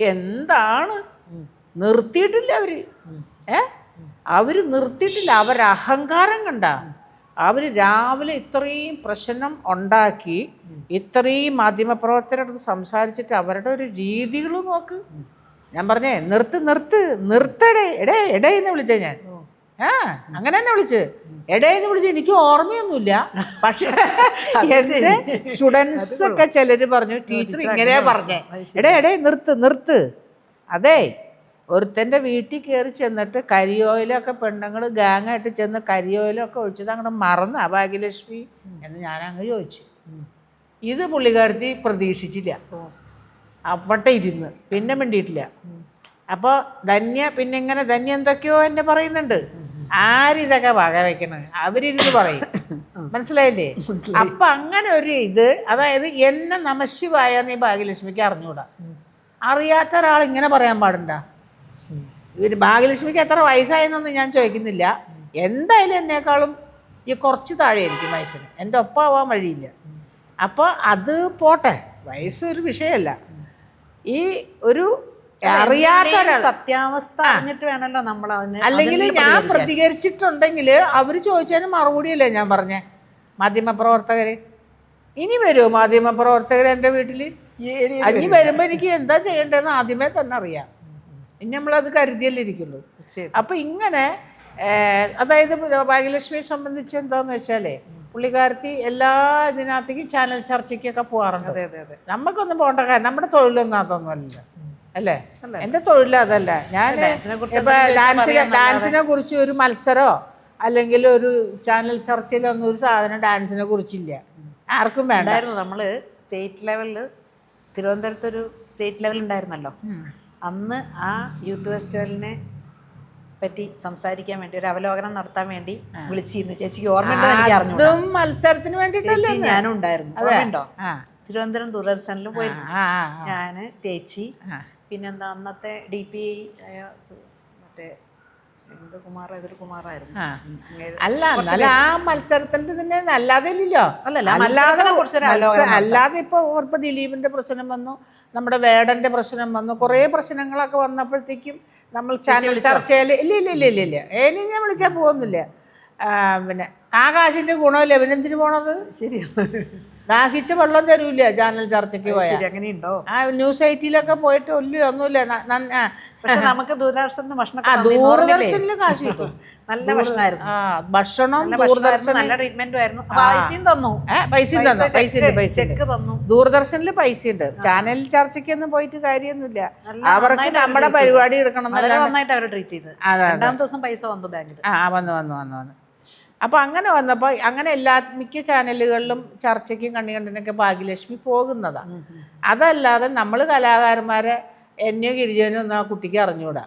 എന്താണ് നിർത്തിയിട്ടില്ല അവർ. ഏ? അവർ നിർത്തിയിട്ടില്ല. അവരഹങ്കാരം അഹങ്കാരം കണ്ട. അവർ രാവിലെ ഇത്രയും പ്രശ്നം ഉണ്ടാക്കി ഇത്രയും മാധ്യമപ്രവർത്തകരുടെ സംസാരിച്ചിട്ട് അവരുടെ ഒരു രീതികൾ നോക്ക്. ഞാൻ പറഞ്ഞേ നിർത്ത് നിർത്ത് നിർത്തടേ എടേ എടേ എന്ന് വിളിച്ചേ ഞാൻ. ആ അങ്ങനെ തന്നെ വിളിച്ച്. എടേന്ന് വിളിച്ച് എനിക്ക് ഓർമ്മയൊന്നുമില്ല. പക്ഷേ എന്റെ സ്റ്റുഡൻസ് ഒക്കെ ചിലര് പറഞ്ഞു ടീച്ചർ ഇങ്ങനെ പറഞ്ഞേ. എടേ എടേ നിർത്ത് നിർത്ത്. അതെ ഒരുത്തന്റെ വീട്ടിൽ കയറി ചെന്നിട്ട് കരിയോയിലൊക്കെ പെണ്ണുങ്ങൾ ഗാങ്ങായിട്ട് ചെന്ന് കരിയോയിലൊക്കെ ഒഴിച്ചത് അങ്ങോട്ട് മറന്ന ഭാഗ്യലക്ഷ്മി? എന്ന് ഞാൻ അങ്ങ് ചോദിച്ചു. ഇത് പുള്ളിക്കാരത്തി പ്രതീക്ഷിച്ചില്ല. അവിടെ ഇരുന്ന്. പിന്നെ മിണ്ടിയിട്ടില്ല. അപ്പോൾ ധന്യ പിന്നെ ഇങ്ങനെ ധന്യ എന്തൊക്കെയോ എന്നെ പറയുന്നുണ്ട്. ആരിതൊക്കെ വക വെക്കണത് അവരിരുന്ന് പറയും. മനസ്സിലായില്ലേ? അപ്പൊ അങ്ങനെ ഒരു ഇത് അതായത് എന്നെ നമശിവായ നീ ഭാഗ്യലക്ഷ്മിക്ക് അറിഞ്ഞൂടാ. അറിയാത്ത ഒരാൾ ഇങ്ങനെ പറയാൻ പാടുണ്ട? ഇവർ ഭാഗ്യലക്ഷ്മിക്ക് എത്ര വയസ്സായെന്നൊന്നും ഞാൻ ചോദിക്കുന്നില്ല. എന്തായാലും എന്നേക്കാളും ഈ കുറച്ച് താഴെയായിരിക്കും വയസ്സിന്. എന്റെ ഒപ്പം ആവാൻ വഴിയില്ല. അപ്പോൾ അത് പോട്ടെ. വയസ്സ് ഒരു വിഷയമല്ല. ഈ ഒരു അറിയാത്ത സത്യാവസ്ഥ അറിഞ്ഞിട്ട് വേണമല്ലോ നമ്മൾ അതിന് അല്ലെങ്കിൽ ഞാൻ. പ്രതികരിച്ചിട്ടുണ്ടെങ്കിൽ അവർ ചോദിച്ചതിന് മറുപടിയല്ലേ ഞാൻ പറഞ്ഞേ? മാധ്യമപ്രവർത്തകർ ഇനി വരുമോ മാധ്യമപ്രവർത്തകർ എന്റെ വീട്ടിൽ ഇനി വരുമ്പോൾ എനിക്ക് എന്താ ചെയ്യേണ്ടതെന്ന് ആദ്യമേ തന്നെ അറിയാം. ഇനി നമ്മളത് കരുതിയല്ലേ ഇരിക്കുള്ളൂ. അപ്പൊ ഇങ്ങനെ അതായത് ഭാഗ്യലക്ഷ്മിയെ സംബന്ധിച്ച് എന്താന്ന് വെച്ചാലേ പുള്ളിക്കാരത്തി എല്ലാ ഇതിനകത്തേക്കും ചാനൽ ചർച്ചയ്ക്കൊക്കെ പോകാറുണ്ട് നമുക്കൊന്നും പോകേണ്ട കാര്യം നമ്മുടെ തൊഴിലൊന്നും അതൊന്നും അല്ല? എന്റെ തൊഴിൽ അതല്ല. ഞാൻ ഇപ്പൊ ഡാൻസിനെ ഡാൻസിനെ കുറിച്ച് ഒരു മത്സരമോ അല്ലെങ്കിൽ ഒരു ചാനൽ ചർച്ചയിലോ ഒന്നും ഒരു സാധനം ഡാൻസിനെ കുറിച്ചില്ല. ആർക്കും വേണ്ടായിരുന്നു നമ്മൾ നമ്മൾ സ്റ്റേറ്റ് ലെവലിൽ തിരുവനന്തപുരത്ത് ഒരു സ്റ്റേറ്റ് ലെവൽ ഉണ്ടായിരുന്നല്ലോ. അന്ന് ആ യൂത്ത് ഫെസ്റ്റിവലിനെ പറ്റി സംസാരിക്കാൻ വേണ്ടി ഒരു അവലോകനം നടത്താൻ വേണ്ടി വിളിച്ചിരുന്നു. ചേച്ചിക്ക് ഓർമ്മയുണ്ടോ എനിക്ക് അറിഞ്ഞു മത്സരത്തിന് വേണ്ടിയിട്ടല്ലേ ഞാനും ഉണ്ടായിരുന്നു. ഓർമ്മയുണ്ടോ? തിരുവനന്തപുരം ദൂരദർശനിൽ പോയി ആ ആ, ആ. ഞാൻ ചേച്ചി. പിന്നെന്താ അന്നത്തെ ഡി പി ആയ സു- മറ്റേ അല്ല എന്നാലും ആ മത്സരത്തിന്റെ തന്നെ അല്ലാതെ ഇല്ലല്ലോ. അല്ലാതെ. അല്ലാതെ ഇപ്പൊ ഇപ്പൊ ദിലീപിന്റെ പ്രശ്നം വന്നു നമ്മുടെ വേടന്റെ പ്രശ്നം വന്നു കുറേ പ്രശ്നങ്ങളൊക്കെ വന്നപ്പോഴത്തേക്കും നമ്മൾ ചാനൽ ചർച്ചയിൽ ഇല്ല ഇല്ല ഇല്ല ഇല്ല ഇല്ല. ഇനി ഞാൻ വിളിച്ചാൽ പോകുന്നില്ല. പിന്നെ ആകാശിന്റെ ഗുണമില്ല? പിന്നെന്തിനു പോണത്? ശരിയാണ്. ദാഹിച്ച വെള്ളം തരൂല ചാനൽ ചർച്ചയ്ക്ക് പോയാൽ അങ്ങനെയുണ്ടോ? ആ ന്യൂസ് എയ്റ്റിലൊക്കെ പോയിട്ട് ഒല്ലു ഒന്നുമില്ല. പക്ഷെ നമുക്ക് ദൂരദർശന ഭക്ഷണം ആ ദൂരദർശനിൽ കാശ് കിട്ടും. നല്ല ഭക്ഷണമായിരുന്നു. ആ ഭക്ഷണം ദൂരദർശൻ നല്ല ട്രീറ്റ്മെന്റും ആയിരുന്നു. പൈസയും തന്നു. പൈസയും തന്നു പൈസ പൈസ തന്നു. ദൂരദർശനിൽ പൈസ ഉണ്ട്. ചാനൽ ചർച്ചയ്ക്കൊന്നും പോയിട്ട് കാര്യമൊന്നുമില്ല. അവർക്ക് നമ്മുടെ അവർ പരിപാടി എടുക്കണം നന്നായിട്ട് അവർ ട്രീറ്റ് ചെയ്തു. രണ്ടാമത്തെ ദിവസം പൈസ വന്നു ബാങ്കിൽ ആ, വന്നു വന്നു വന്നു വന്നു. അപ്പോൾ അങ്ങനെ വന്നപ്പോൾ അങ്ങനെ എല്ലാ മിക്ക ചാനലുകളിലും ചർച്ചയ്ക്കും കണ്ണി കണ്ടിനൊക്കെ ഭാഗ്യലക്ഷ്മി പോകുന്നതാണ് അതല്ലാതെ നമ്മൾ കലാകാരന്മാരെ എന്നെയോ ഗിരിജനോ ഒന്നും ആ കുട്ടിക്ക് അറിഞ്ഞൂടാ.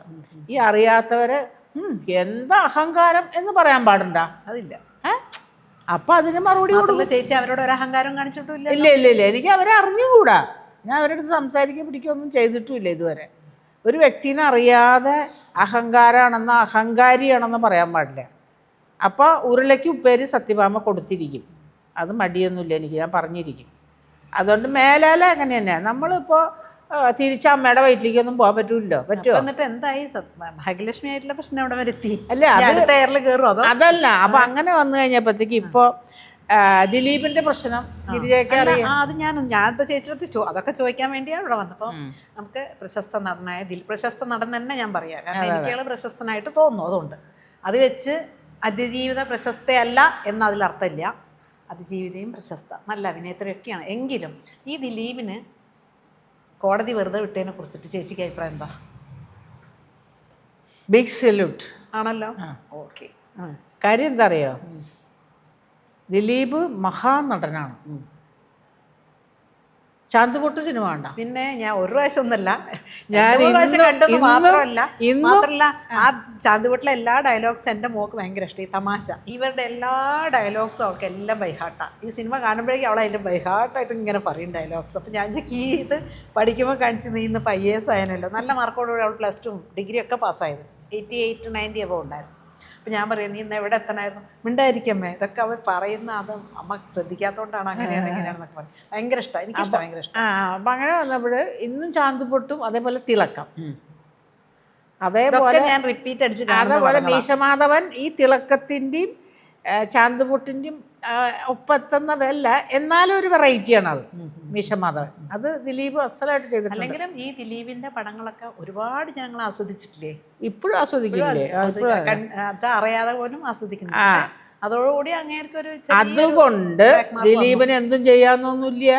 ഈ അറിയാത്തവരെ "ഉം, എന്താ അഹങ്കാരം എന്ന് പറയാൻ പാടണ്ട? അതില്ല. അപ്പൊ അതിന് മറുപടി കൊടുക്കും. ചേച്ചി അവരോട് ഒരു അഹങ്കാരം കാണിച്ചിട്ടില്ല ഇല്ല ഇല്ല ഇല്ല. എനിക്ക് അവരെ അറിഞ്ഞുകൂടാ. ഞാൻ അവരോട് സംസാരിക്കാൻ പിടിക്കുകയൊന്നും ചെയ്തിട്ടുമില്ല ഇതുവരെ. ഒരു വ്യക്തിനെ അറിയാതെ അഹങ്കാരാണെന്ന് അഹങ്കാരിയാണെന്നോ പറയാൻ പാടില്ല. അപ്പോൾ ഉരുളയ്ക്ക് ഉപ്പേര് സത്യഭാമ കൊടുത്തിരിക്കും. അത് മടിയൊന്നുമില്ല എനിക്ക് ഞാൻ പറഞ്ഞിരിക്കും. അതുകൊണ്ട് മേലാല അങ്ങനെ തന്നെയാണ് നമ്മളിപ്പോൾ തിരിച്ച് അമ്മയുടെ വയറ്റിലേക്കൊന്നും പോകാൻ പറ്റൂല്ലോ പറ്റുമോ എന്നിട്ട് എന്തായി? ഭാഗ്യലക്ഷ്മി ആയിട്ടുള്ള പ്രശ്നം അവിടെ വരുത്തി? അല്ല അടുത്ത കയറും അതോ? അതല്ല അപ്പൊ അങ്ങനെ വന്നു കഴിഞ്ഞപ്പോഴത്തേക്ക് ഇപ്പോ ദിലീപിന്റെ പ്രശ്നം അത് ഞാൻ ഞാനിപ്പോ ചേച്ചിയുടെ ചോ അതൊക്കെ ചോദിക്കാൻ വേണ്ടിയാണ് ഇവിടെ വന്നപ്പോൾ നമുക്ക് പ്രശസ്ത നടനായ ദിൽ പ്രശസ്ത നടൻ തന്നെ ഞാൻ പറയാം. കാരണം എനിക്കുള്ള പ്രശസ്തനായിട്ട് തോന്നുന്നു അതുകൊണ്ട്. അത് വെച്ച് അതിജീവിത പ്രശസ്തയല്ല എന്ന അതിൽ അർത്ഥമില്ല. അതിജീവിതയും പ്രശസ്ത നല്ല അഭിനേത്രിയൊക്കെയാണ്. എങ്കിലും ഈ ദിലീപിന് കോടതി വെറുതെ വിട്ടതിനെ കുറിച്ചിട്ട് ചേച്ചിക്ക് അഭിപ്രായം എന്താ? ബിഗ് സല്യൂട്ട് ആണല്ലോ. ഓക്കെ. കാര്യം എന്താ അറിയോ? ദിലീപ് മഹാനടനാണ്. ചാന്തുപൊട്ട് സിനിമ കണ്ട? പിന്നെ ഞാൻ ഒരു പ്രാവശ്യം ഒന്നല്ല. ഞാൻ പ്രാവശ്യം മാത്രമല്ല മാത്രല്ല ആ. ചാന്തുവട്ടിലെ എല്ലാ ഡയലോഗ്സും എന്റെ മോക്ക് ഭയങ്കര ഇഷ്ടം. ഈ തമാശ. ഇവരുടെ എല്ലാ ഡയലോഗ്സും അവൾക്ക് എല്ലാം ബൈഹാട്ടാ ഈ സിനിമ കാണുമ്പോഴേക്കും അവൾ അതിന്റെ ബൈഹാട്ടായിട്ട് ഇങ്ങനെ പറയും ഡയലോഗ്സ്. അപ്പം ഞാൻ കീ ഇത് പഠിക്കുമ്പോൾ കാണിച്ച് നീ ഇന്ന് ഐ എസ് ആയനല്ലോ നല്ല മാർക്കോടുകൂടി അവൾ പ്ലസ് ടു ഡിഗ്രി ഒക്കെ പാസ്സായത് എയ്റ്റി എയ്റ്റ് നയന്റി എബോ ഉണ്ടായിരുന്നു. അപ്പം ഞാൻ പറയും നീ ഇന്ന് എവിടെ എത്തണമായിരുന്നു മിണ്ടായിരിക്കമ്മേ ഇതൊക്കെ അവർ പറയുന്ന അത് അമ്മ ശ്രദ്ധിക്കാത്തതുകൊണ്ടാണ് അങ്ങനെയാണ് എങ്ങനെയാണെന്നൊക്കെ പറയും ഭയങ്കര ഇഷ്ടമാണ് എനിക്കിഷ്ടം ഭയങ്കര ഇഷ്ടം. ആ അപ്പം അങ്ങനെ വന്നപ്പോൾ ഇന്നും ചാന്തുപൊട്ടും അതേപോലെ തിളക്കം. അതേപോലെ ഞാൻ റിപ്പീറ്റ് അടിച്ച് അതേപോലെ മീശമാധവൻ ഈ തിളക്കത്തിന്റെയും ചാന്തുപൊട്ടിന്റെയും ഒപ്പെത്തുന്നതല്ല എന്നാലും ഒരു വെറൈറ്റിയാണ് അത്. മീശമാധവൻ അത് ദിലീപ് അസലായിട്ട് ചെയ്തിട്ടുണ്ട്. അല്ലെങ്കിലും ഈ ദിലീപിന്റെ പടങ്ങളൊക്കെ ഒരുപാട് ജനങ്ങൾ ആസ്വദിച്ചിട്ടില്ലേ? ഇപ്പോഴും ആസ്വദിക്കില്ലേ? അറിയാതെ പോലും ആസ്വദിക്കുന്നു. അതോടുകൂടി അങ്ങേർക്ക് ഒരു അതുകൊണ്ട് ദിലീപിന് എന്തും ചെയ്യാന്നൊന്നുമില്ല.